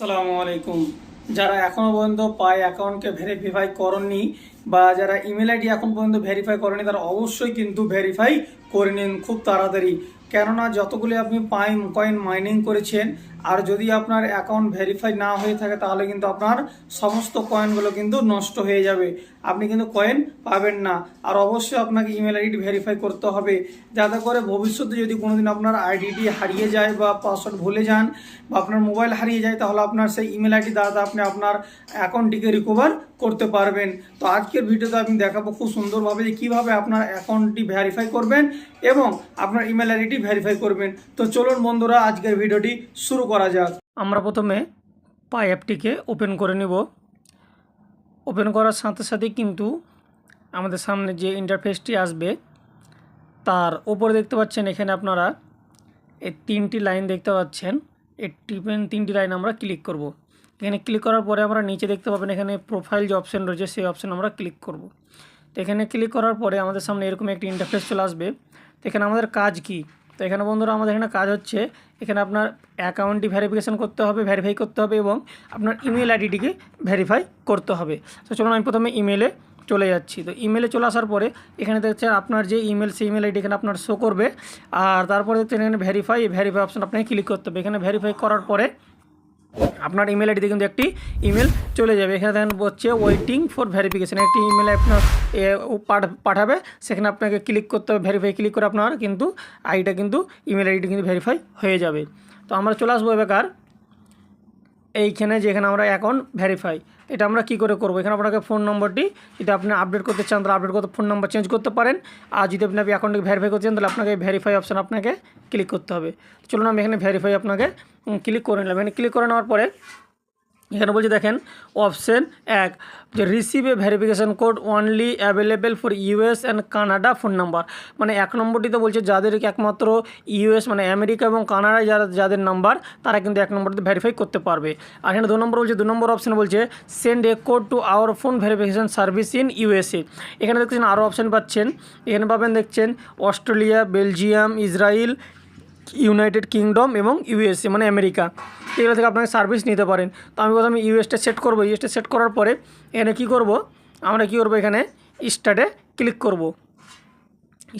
আসসালামু আলাইকুম। যারা এখনও পর্যন্ত পাই অ্যাকাউন্টকে ভেরিফাই করেননি বা যারা ইমেল আইডি এখন পর্যন্ত ভেরিফাই করেনি, তারা অবশ্যই কিন্তু ভেরিফাই করে নিন খুব তাড়াতাড়ি। কেননা যতগুলি আপনি পাই কয়েন মাইনিং করেছেন আর যদি আপনার অ্যাকাউন্ট ভেরিফাই না হয়ে থাকে, তাহলে কিন্তু আপনার সমস্ত কয়েনগুলো কিন্তু নষ্ট হয়ে যাবে। আপনি কিন্তু কয়েন পাবেন না। আর অবশ্যই আপনাকে ইমেল আইডি ভেরিফাই করতে হবে। যাতে করে ভবিষ্যতে যদি কোনোদিন আপনার আইডিটি হারিয়ে যায় বা পাসওয়ার্ড ভুলে যান বা আপনার মোবাইল হারিয়ে যায়, তাহলে আপনার সেই ইমেল আইডি দ্বারা আপনি আপনার অ্যাকাউন্টটিকে রিকভার করতে পারবেন। তো আজকের ভিডিওতে আমি দেখাবো খুব সুন্দরভাবে যে কীভাবে আপনার অ্যাকাউন্টটি ভেরিফাই করবেন এবং আপনার ইমেল আইডিটি ভেরিফাই করবেন। তো চলুন বন্ধুরা, আজকের ভিডিওটি শুরু করা যাক। আমরা প্রথমে পাই অ্যাপটিকে ওপেন করে নেব। ওপেন করার সাথে সাথে কিন্তু আমাদের সামনে যে ইন্টারফেসটি আসবে, তার ওপরে দেখতে পাচ্ছেন এখানে আপনারা এই তিনটি লাইন দেখতে পাচ্ছেন। এই টিপেন তিনটি লাইন আমরা ক্লিক করব। এখানে ক্লিক করার পরে আমরা নিচে দেখতে পাবেন এখানে প্রোফাইল যে অপশান রয়েছে, সেই অপশান আমরা ক্লিক করব। তো এখানে ক্লিক করার পরে আমাদের সামনে এরকম একটি ইন্টারফেস চলে আসবে। তো এখানে আমাদের কাজ কি? তো এখানে বন্ধুরা আমাদের এখানে কাজ হচ্ছে, এখানে আপনার অ্যাকাউন্টটি ভেরিফিকেশন করতে হবে ভেরিফাই করতে হবে এবং আপনার ইমেল আইডিটিকে ভেরিফাই করতে হবে। তো চলুন আমি প্রথমে ইমেলে চলে যাচ্ছি। তো ইমেলে চলে আসার পরে এখানে দেখছেন আপনার যে ইমেল সেই ইমেল আইডি এখানে আপনার শো করবে। আর তারপরে দেখছেন এখানে ভেরিফাই ভেরিফাই অপশান আপনাকে ক্লিক করতে হবে। এখানে ভেরিফাই করার পরে আপনার ইমেল আইডিতে কিন্তু একটি ইমেল চলে যাবে। এখানে দেখেন হচ্ছে ওয়েটিং ফর ভেরিফিকেশান একটি ইমেল আপনার পাঠাবে। সেখানে আপনাকে ক্লিক করতে হবে ভেরিফাই ক্লিক করে আপনার কিন্তু আইডিটা কিন্তু ইমেল আইডিটা কিন্তু ভেরিফাই হয়ে যাবে। তো আমরা চলে আসব এবার এইখানে যেখানে আমরা এখন ভেরিফাই এটা আমরা কি করে করব? এখানে আপনাকে ফোন নম্বরটি যদি আপনি আপডেট করতে চান, তাহলে আপডেট করতে ফোন নম্বর চেঞ্জ করতে পারেন। আর যদি আপনি অ্যাকাউন্টকে ভেরিফাই করতে চান, তাহলে আপনাকে ভেরিফাই অপশান আপনাকে ক্লিক করতে হবে। চলুন আমি এখানে ভেরিফাই আপনাকে ক্লিক করে নিলাম। এখানে ক্লিক করে নেওয়ার পরে এখানে বলছে দেখেন অপশন এক, যে receive a verification code only available for US and Canada phone number মানে এক নম্বরটিতে বলছে যাদের একমাত্র ইউএস মানে আমেরিকা এবং কানাডায় যারা, যাদের নাম্বার তারা কিন্তু এক নম্বরটিতে ভেরিফাই করতে পারবে। আর এখানে দু নম্বর বলছে, দু নম্বর অপশন বলছে send a code to our phone verification service in USA এখানে দেখছেন আরও অপশন পাচ্ছেন। এখানে পাবেন দেখছেন, Australia, Belgium Israel United Kingdom এবং ইউএসএ মানে আমেরিকা। এগুলো থেকে আপনাকে সার্ভিস নিতে পারেন। তো আমি প্রথমে ইউএসটা সেট করব। ইউএসটা সেট করার পরে এখানে কি করব? আমরা কি করব? এখানে স্টার্টে ক্লিক করব।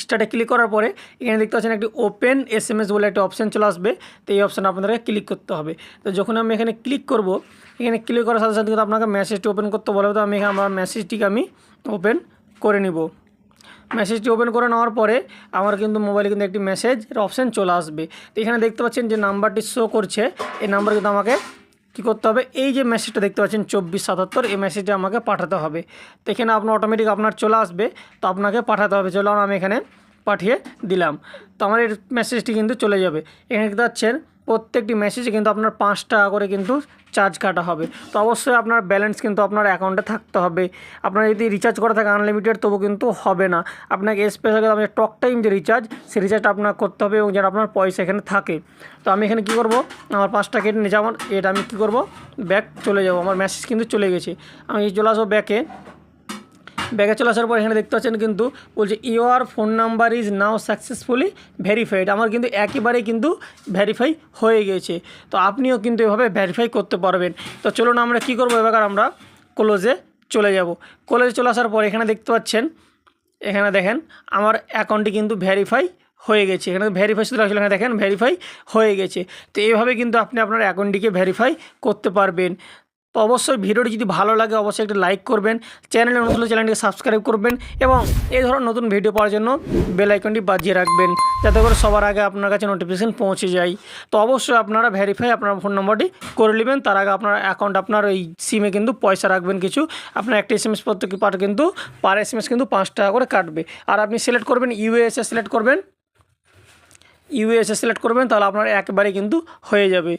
স্টার্টে ক্লিক করার পরে এখানে দেখতে পাচ্ছেন একটি ওপেন এস এম এস বলে একটা অপশান চলে আসবে। তো এই অপশানে আপনাদেরকে ক্লিক করতে হবে। তো যখন আমি এখানে ক্লিক করব, এখানে ক্লিক করার সাথে সাথে কিন্তু আপনাকে মেসেজটি ওপেন করতে বলবে তো আমি এখানে আমার মেসেজটিকে আমি ওপেন করে নিব। মেসেজটি ওপেন করে নেওয়ার পরে আমার কিন্তু মোবাইলে কিন্তু একটি মেসেজ অপশান চলে আসবে। তো এখানে দেখতে পাচ্ছেন যে নাম্বারটি শো করছে। এই নাম্বার কিন্তু আমাকে কী করতে হবে? এই যে মেসেজটা দেখতে পাচ্ছেন, চব্বিশ সাতাত্তর, এই মেসেজটা আমাকে পাঠাতে হবে। তো এখানে আপনার অটোমেটিক আপনার চলে আসবে। তো আপনাকে পাঠাতে হবে। চলো আমি এখানে পাঠিয়ে দিলাম। তো আমার এই মেসেজটি কিন্তু চলে যাবে। এখানে দেখতে পাচ্ছেন প্রত্যেকটি মেসেজে কিন্তু আপনার পাঁচ টাকা করে কিন্তু চার্জ কাটা হবে। তো অবশ্যই আপনার ব্যালেন্স কিন্তু আপনার অ্যাকাউন্টে থাকতে হবে। আপনার যদি রিচার্জ করা থাকে আনলিমিটেড তবু কিন্তু হবে না। আপনাকে স্পেশাল আপনার টক টাইম যে রিচার্জ সেই রিচার্জটা আপনার করতে হবে এবং যেন আপনার পয়সা এখানে থাকে। তো আমি এখানে কী করব? আমার পাঁচটা কেটে নিয়ে আমার এটা আমি কী করব? ব্যাক চলে যাব। আমার মেসেজ কিন্তু চলে গেছে। আমি চলে আসব ব্যাকে ব্যাগে চলে আসার পর এখানে দেখতে পাচ্ছেন কিন্তু বলছে your phone number is now successfully verified আমার কিন্তু একেবারেই কিন্তু ভেরিফাই হয়ে গেছে। তো আপনিও কিন্তু এভাবে ভেরিফাই করতে পারবেন। তো চলুন আমরা কি করব এবার আমরা ক্লোজে চলে যাব। ক্লোজে চলে আসার পর এখানে দেখতে পাচ্ছেন, এখানে দেখেন আমার অ্যাকাউন্টটি কিন্তু ভেরিফাই হয়ে গেছে। এখানে ভেরিফাই শুধু রাখছিল এখানে দেখেন ভেরিফাই হয়ে গেছে। তো এইভাবে কিন্তু আপনি আপনার অ্যাকাউন্টটিকে ভেরিফাই করতে পারবেন। অবশ্যই ভিডিওটি যদি ভালো লাগে, অবশ্যই একটা লাইক করবেন। চ্যানেলে নতুন চ্যানেলটিকে সাবস্ক্রাইব করবেন এবং এই ধরনের নতুন ভিডিও পাওয়ার জন্য বেল আইকনটি বাজিয়ে রাখবেন, যাতে করে সবার আগে আপনার কাছে নোটিফিকেশান পৌঁছে যায়। তো অবশ্যই আপনারা ভেরিফাই আপনার ফোন নম্বরটি করে নেবেন, তার আগে আপনার অ্যাকাউন্ট আপনার ওই সিমে কিন্তু পয়সা রাখবেন কিছু। আপনার একটা এস এম এস পত্র পার কিন্তু পার এস এম এস কিন্তু পাঁচ টাকা করে কাটবে। আর আপনি সিলেক্ট করবেন ইউএসএ সিলেক্ট করবেন। ইউএসএ সিলেক্ট করবেন, তাহলে আপনার একবারে কিন্তু হয়ে যাবে।